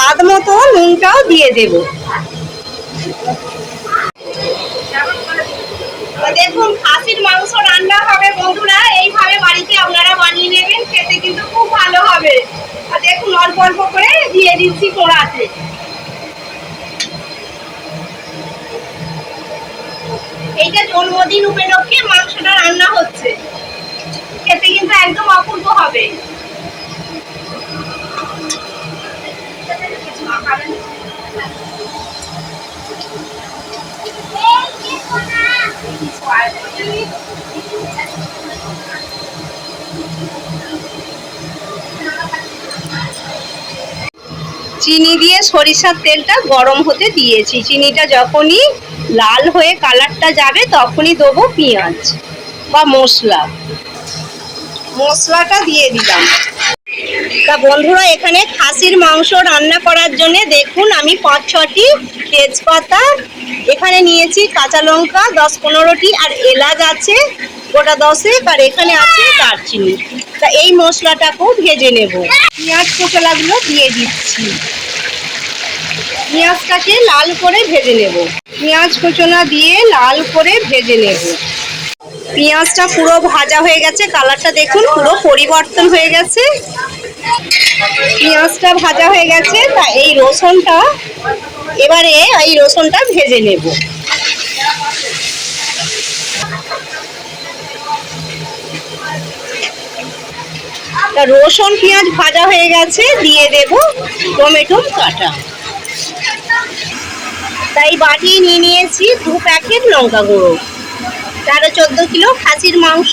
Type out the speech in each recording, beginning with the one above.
স্বাদ মতো নুনটাও দিয়ে দেব। দেখুন, খাসির মাংস রান্না হবে বন্ধুরা। এইভাবে বাড়িতে আপনারা বানিয়ে নেবেন, খেতে কিন্তু খুব ভালো হবে। আর দেখুন, অল্প অল্প করে দিয়ে দিচ্ছি কোড়াতে। এইটা জন্মদিন উপলক্ষে মাংসটা রান্না হচ্ছে। খেতে কিন্তু একদম অপূর্ব হবে। চিনি দিয়ে সরিষার তেলটা গরম হতে দিয়েছি। চিনিটা যখনই লাল হয়ে কালারটা যাবে, তখনই দেবো পেঁয়াজ বা মশলা। মশলাটা দিয়ে দিলাম। তা বন্ধুরা, এখানে খাসির মাংস রান্না করার জন্য দেখুন আমি পাঁচ, ছটি তেজপাতা এখানে নিয়েছি, কাঁচা লঙ্কা দশ, পনেরোটি, আর এলাচ আছে গোটা দশেক, আর এখানে আছে দারচিনি। তা এই মশলাটাকেও ভেজে নেব। পেঁয়াজ কোচলাগুলো দিয়ে দিচ্ছি। পেঁয়াজটাকে লাল করে ভেজে নেব। পেঁয়াজ কুচনা দিয়ে লাল করে ভেজে নেব। পেঁয়াজটা পুরো ভাজা হয়ে গেছে কালারটা দেখুন, পুরো পরিবর্তন হয়ে গেছে। পেঁয়াজটা ভাজা হয়ে গেছে, তা এই রসুনটা, এবারে এই রসুনটা ভেজে নেব। তা রসুন, পেঁয়াজ ভাজা হয়ে গেছে, দিয়ে দেব টমেটো কাটা। তাই বাটি নিয়ে নিয়েছি দু প্যাকেট লঙ্কা গুঁড়ো। তেরো চোদ্দ কিলো খাসির মাংস,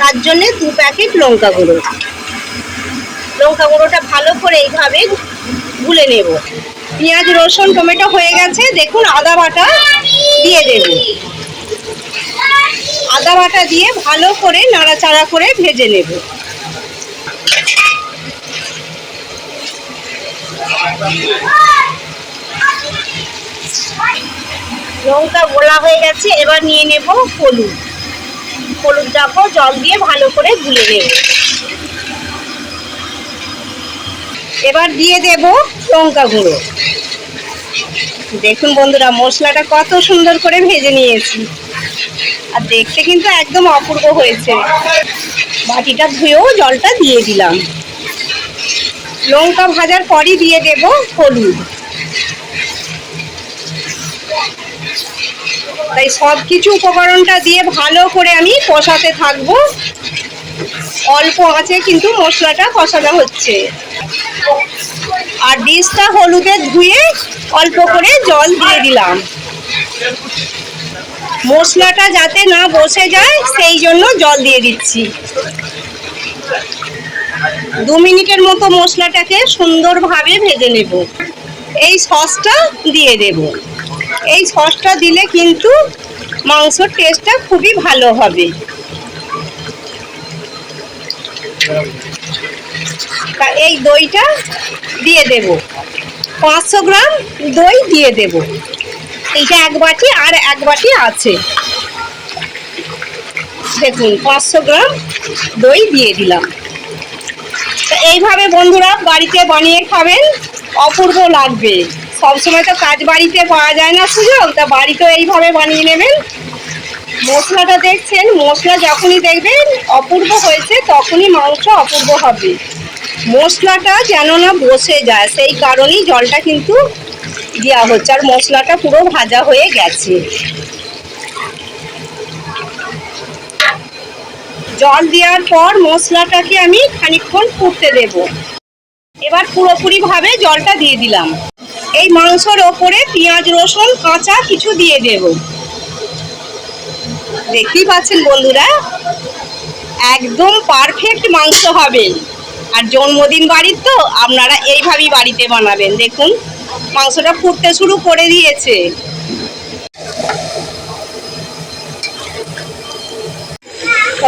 তার জন্য দু প্যাকেট লঙ্কা গুঁড়ো। লঙ্কা গুঁড়োটা ভালো করে এইভাবে গুলে নেব। পেঁয়াজ, রসুন, টমেটো হয়ে গেছে। দেখুন আদা বাটা দিয়ে দেব। আদা বাটা দিয়ে ভালো করে নাড়াচাড়া করে ভেজে নেব। লঙ্কা গোলা হয়ে গেছে, এবার নিয়ে নেব হলুদ। হলুদটাকেও জল দিয়ে ভালো করে গুলে নেব। এবার দিয়ে দেব লঙ্কা গুঁড়ো। দেখুন বন্ধুরা, মশলাটা কত সুন্দর করে ভেজে নিয়েছি। আর দেখতে কিন্তু একদম অপূর্ব হয়েছে। বাটিটা ধুয়েও জলটা দিয়ে দিলাম। লঙ্কা ভাজার পরই দিয়ে দেব হলুদ। তাই সব কিছু উপকরণটা দিয়ে ভালো করে আমি কষাতে থাকব। অল্প আঁচে কিন্তু মশলাটা কষানো হচ্ছে। আর ডিশটা হলুদে ধুয়ে অল্প করে জল দিয়ে দিলাম। মশলাটা যাতে না বসে যায়, সেই জন্য জল দিয়ে দিচ্ছি। দু মিনিটের মতো মশলাটাকে সুন্দরভাবে ভেজে নেব। এই সসটা দিয়ে দেব। এই সসটা দিলে কিন্তু মাংসর টেস্টটা খুবই ভালো হবে। তা এই দইটা দিয়ে দেব। পাঁচশো গ্রাম দই দিয়ে দেব। এইটা এক বাটি আর এক বাটি আছে। দেখুন, পাঁচশো গ্রাম দই দিয়ে দিলাম। তা এইভাবে বন্ধুরা বাড়িতে বানিয়ে খাবেন, অপূর্ব লাগবে। সবসময় তো কাজ বাড়িতে পাওয়া যায় না সুযোগ। তা বাড়িতেও এইভাবে বানিয়ে নেবেন। মশলাটা দেখছেন, মশলা যখনই দেখবেন অপূর্ব হয়েছে, তখনই মাংস অপূর্ব হবে। মশলাটা যেন না বসে যায়, সেই কারণেই জলটা কিন্তু দেওয়া হচ্ছে। আর মশলাটা পুরো ভাজা হয়ে গেছে। জল দেওয়ার পর মশলাটাকে আমি খানিকক্ষণ ফুটতে দেব। এবার পুরোপুরি ভাবে জলটা দিয়ে দিলাম। এই মাংসর ওপরে পেঁয়াজ, রসুন, কাঁচা কিছু দিয়ে দেব। দেখতেই পাচ্ছেন বন্ধুরা, একদম পারফেক্ট মাংস হবে। আর জন্মদিন বাড়ির তো, আপনারা এইভাবেই বাড়িতে বানাবেন। দেখুন, মাংসটা ফুটতে শুরু করে দিয়েছে।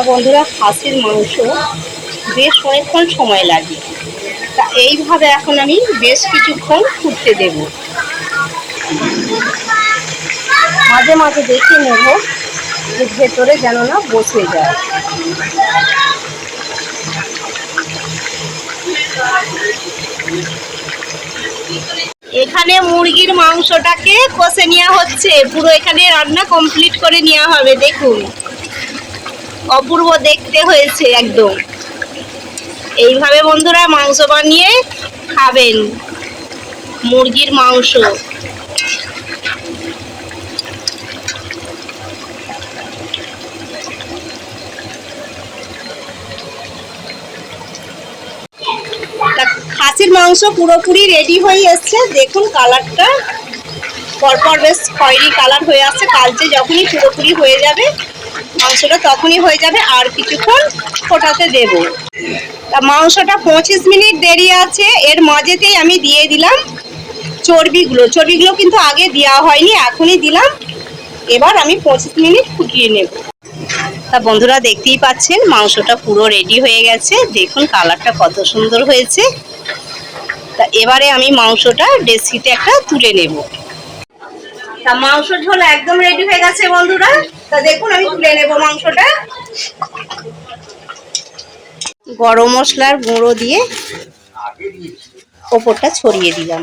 বন্ধুরা, খাসির মাংস বেশ অনেকক্ষণ সময় লাগে। এইভাবে এখন আমি বেশ কিছুক্ষণ ফুটতে দেব। মাঝে মাঝে দেখে নেব যে ভেতরে যেন না বসে যায়। এখানে মুরগির মাংসটাকে কষে নেওয়া হচ্ছে। পুরো এখানে রান্না কমপ্লিট করে নেওয়া হবে, দেখুন। অপূর্ব দেখতে হয়েছে একদম। এইভাবে বন্ধুরা মাংস বানিয়ে খাবেন। মুরগির মাংস। খাসির মাংস পুরোপুরি রেডি হয়ে এসছে। দেখুন কালারটা পরপর বেশ খয়েরি কালার হয়ে আসছে। কালচে যখনই পুরোপুরি হয়ে যাবে মাংসটা তখনই হয়ে যাবে আর কিছুক্ষণ ফোটাতে দেব। তা মাংসটা পঁচিশ মিনিট দেরি আছে, এর মাঝেতেই আমি দিয়ে দিলাম চর্বিগুলো। চর্বিগুলো কিন্তু আগে দেওয়া হয়নি, এখনই দিলাম। এবার আমি পঁচিশ মিনিট ফুটিয়ে নেব। তা বন্ধুরা দেখতেই পাচ্ছেন, মাংসটা পুরো রেডি হয়ে গেছে। দেখুন কালারটা কত সুন্দর হয়েছে। তা এবারে আমি মাংসটা ডেসকিতে একটা তুলে নেব। তা মাংস ঝোল একদম রেডি হয়ে গেছে বন্ধুরা। তা দেখুন আমি তুলে নেব মাংসটা। গরম মশলার গুঁড়ো দিয়ে ওপরটা ছড়িয়ে দিলাম।